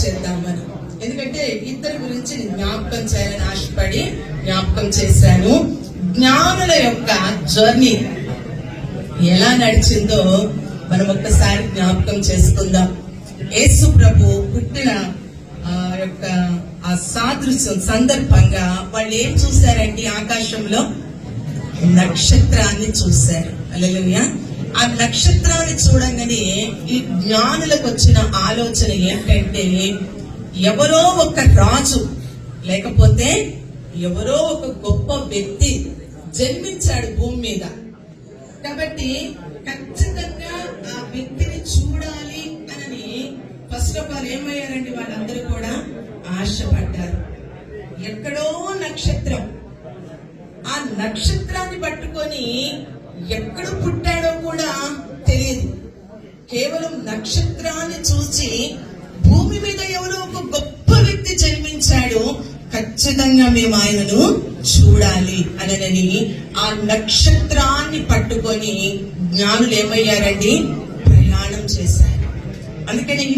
చేద్దామని. ఎందుకంటే ఇద్దరి గురించి జ్ఞాపకం చేయాలని ఆశపడి జ్ఞాపకం చేశాను. జ్ఞానుల యొక్క జర్నీ ఎలా నడిచిందో మనం ఒక్కసారి జ్ఞాపకం చేసుకుందాం. యేసు ప్రభు పుట్టిన ఆ యొక్క ఆ సాదృశ్యం సందర్భంగా వాళ్ళు ఏం చూశారండి ఆకాశంలో నక్షత్రాన్ని చూశారు. అలలుయా ఆ నక్షత్రాన్ని చూడంగానే ఈ జ్ఞానులకు వచ్చిన ఆలోచన ఏంటంటే ఎవరో ఒక రాజు లేకపోతే ఎవరో ఒక గొప్ప వ్యక్తి జన్మించాడు భూమి మీద. కాబట్టి ఖచ్చితంగా ఆ వ్యక్తిని చూడాలి అని ఫస్ట్ ఆఫ్ ఆల్ ఏమయ్యారండి వాళ్ళందరూ కూడా ఆశపడ్డారు. ఎక్కడో నక్షత్రం. ఆ నక్షత్రాన్ని పట్టుకొని ఎక్కడ పుట్టాడో కూడా తెలియదు కేవలం నక్షత్రాన్ని చూసి భూమి మీద ఎవరో ఒక గొప్ప వ్యక్తి జన్మించాడు. ఖచ్చితంగా మేము ఆయనను చూడాలి అనని ఆ నక్షత్రాన్ని పట్టుకొని జ్ఞానులు ఏమయ్యారండి? ప్రయాణం చేశారు. అందుకని